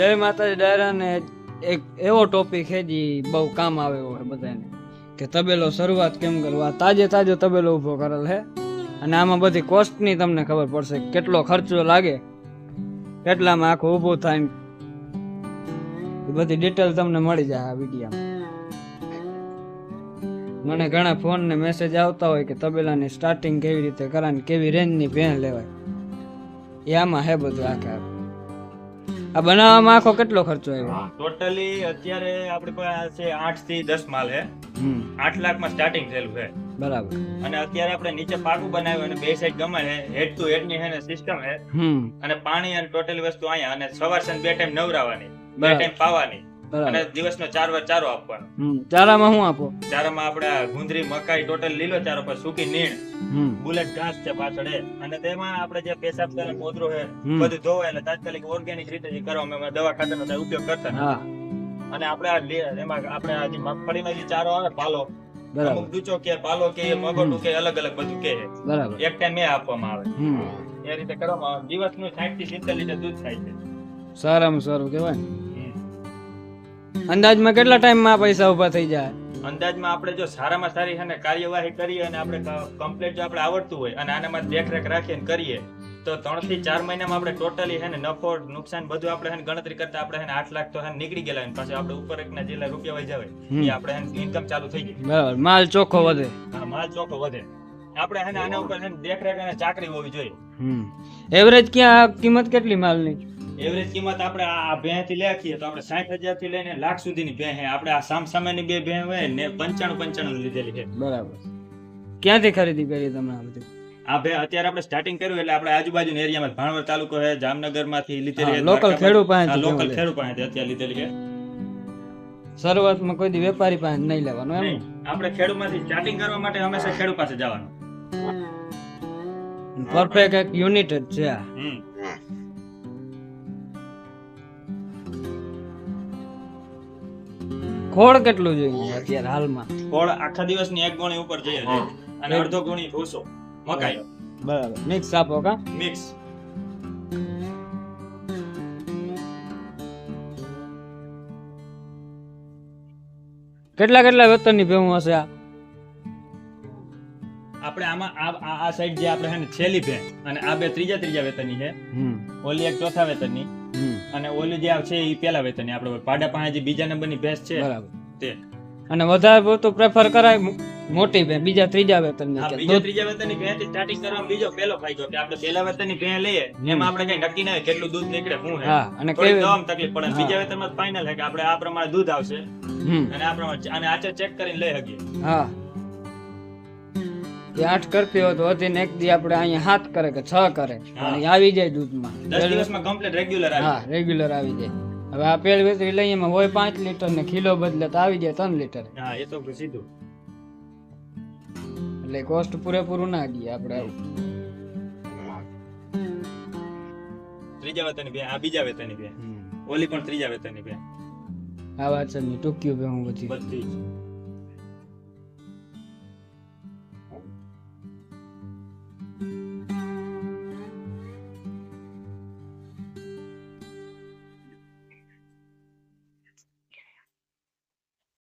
જય માતાજી ડાયરા ને એક એવો ટોપિક છે જે બહુ કામ આવે એવો બધાને. કે તબેલો શરૂઆત કેમ કરવા? તાજે તાજો તબેલો ઊભો કરેલ છે. અને આમાં બધી કોસ્ટની તમને ખબર પડશે કેટલો ખર્ચો લાગે. કેટલામાં આખું ઊભું થાય એ બધી ડિટેલ તમને મળી જાય આ વિડીયામાં. મને ઘણા ફોન ને મેસેજ આવતા હોય કે તબેલાની સ્ટાર્ટિંગ કેવી રીતે કરાય કેવી રેન્જની ભેણ લેવાય. એ આમાં હે બધું આખું. આ બનાવવામાં આખો કેટલો ખર્ચો આવ્યો? ટોટલી અત્યારે આપણી પાસે છે આઠથી દસ માલ છે હમ. આઠ લાખમાં સ્ટાર્ટિંગ થયેલું છે. બરાબર. અને અત્યારે આપણે નીચે પાકું બનાવ્યું અને બે સાઈડ ગમે છે. હેડ ટુ હેડની છે ને સિસ્ટમ છે. અને પાણી અને ટોટલી વસ્તુ અહીંયા અને સવાર સાંજ બે ટાઈમ નવરાવાની બે ટાઈમ પાવાની અને દિવસનો ચાર વાર ચારો આપવાનો. ચારામાં શું આપો? ચારામાં આપણે ગુંદરી મકાઈ ટોટલ લીલો ચારો પર સૂકી નીણ. બુલેટ ઘાસ છે પાછળ અને તેમાં આપણે જે પેશાબ કરે કોદરો છે બધું ધોવાય એટલે તાત્કાલિક ઓર્ગેનિક રીતે જે કરવામાં અમે દવા ખાતરનો ઉપયોગ કરતા. અને આપણે આ એમાં આપણે આ જે મગફળીનો જે ચારો આવે પાલો અમુક દૂચો કે પાલો કે મગોટું કે અલગ અલગ બધું કે એક ટાઈમ એ આપવામાં આવે. એ રીતે કરવામાં આવે. દિવસનું સાઠથી સિત્તેર લીટર દૂધ થાય છે. સારામાં સારું કહેવાય અંદાજમાં કેટલા ટાઈમમાં આ પૈસા ઊભા થઈ જાય? અંદાજમાં આપણે જો સારામાં સારી છે ને કાર્યવાહી કરીએ અને આપણે કમ્પ્લીટ જો આપણે આવડતું હોય અને આનામાં દેખરેખ રાખીને કરીએ તો ત્રણથી ચાર મહિનામાં આપણે ટોટલી હે ને નફો નુકસાન બધું આપણે હેને ગણતરી કરતા આપણે હેને આઠ લાખ તો હેને નીકળી ગયેલા અને પાછું આપણે ઉપર એકના જેટલા રૂપિયા વહી હમ. એ આપણે ઇન્કમ ચાલુ થઈ ગઈ. બરાબર માલ ચોખ્ખો વધે. હા, માલ ચોખ્ખો વધે. આપણે હેને આના ઉપર હેને દેખરેખ અને ચાકરી હોવી જોઈએ. એવરેજ ક્યાં કિંમત કેટલી માલની? એવરેજ કિંમત આપણે આ ભેંથી લેખીએ તો આપણે સાઠ હજારથી લઈને લાખ સુધીની ભેં હે આપણે આ સામ સામેની બે ભેં હોય ને પંચાણું પંચાણું લીધેલી છે. બરાબર. ક્યાંથી ખરીદી કરી તમે આ બધી? આ ભે અત્યારે આપણે સ્ટાર્ટિંગ કર્યું એટલે આપણે આજુબાજુ એરિયામાં ભાણવર તાલુકો છે જામનગરમાંથી લીધેલી દ્વારકામાં- ખેડૂત પાસે હા, local ભેં લે. ખેડૂત પાસે અત્યારે લીધેલી છે. શરૂઆતમાં કોઈ દી વેપારી પાસે નહીં લેવાનું એમ? આપણે ખેડૂતમાંથી સ્ટાર્ટિંગ કરવા માટે હંમેશા ખેડૂત પાસે જવાનું. પરફેક્ટ એક યુનિટ જ છે આ. ખોળ કેટલું જોઈએ અત્યારે હાલમાં? ફળ આખા દિવસની એક ગોણી ઉપર જઈએ અને અડધો ગોણી ભૂસો મકાઈ બરાબર. મિક્સ આપો કા? મિક્સ કેટલા કેટલા વેતનની ભેવું હશે આ? આપણે આમાં આ આ- આ સાઈડ જે આપણે છે ને છેલ્લી ભે અને આ બે ત્રીજા ત્રીજા વેતનની છે. હમ. ઓલી એક ચોથા વેતનની. અને ઓલું જે છે એ પેલા વેતન આપણે પાડા પાસે જે બીજા નંબરની ભેંસ છે બરાબર. તે. અને વધારે પડતું પ્રેફર કરાય મોટી ભે બીજા ત્રીજા વેતનની હા કે બીજા ત્રીજા વેતનની થી સ્ટાર્ટિંગ કરવા બીજો પેલો ફાયદો કે આપણે પેલા વેતનની ભેં લઈએ એમાં આપણે કઈ નક્કી ના કેટલું દૂધ નીકળે શું છે હા અને કેવી દમ તકલીફ પડે. બીજા વેતન વેતનમાં ફાઇનલ છે કે આપણે આ પ્રમાણે દૂધ આવશે. અને આ પ્રમાણે અને આચે ચેક કરીને લઈ શકીએ. હા. એ આઠ કરતી હોય તો એક દી આપણે અહીંયા હાથ કરે કે છ કરે. અને આવી જાય દૂધમાં. દસ દિવસમાં કમ્પ્લીટ રેગ્યુલર હા રેગ્યુલર આવી જાય. હવે આ પેલ વેતરી લઈએ એમાં હોય પાંચ લીટર ને કિલો બદલે તો આવી જાય ત્રણ લીટર. હા એ તો સીધું. એટલે કોસ્ટ પૂરેપૂરું ના ગઈ આપણે આવું. ત્રીજા વેતની બે આ બીજા વેતની બે. ઓલી પણ ત્રીજા વેતની બે. આ વાત છે ટૂંક્યું બે હું બધી. બધી.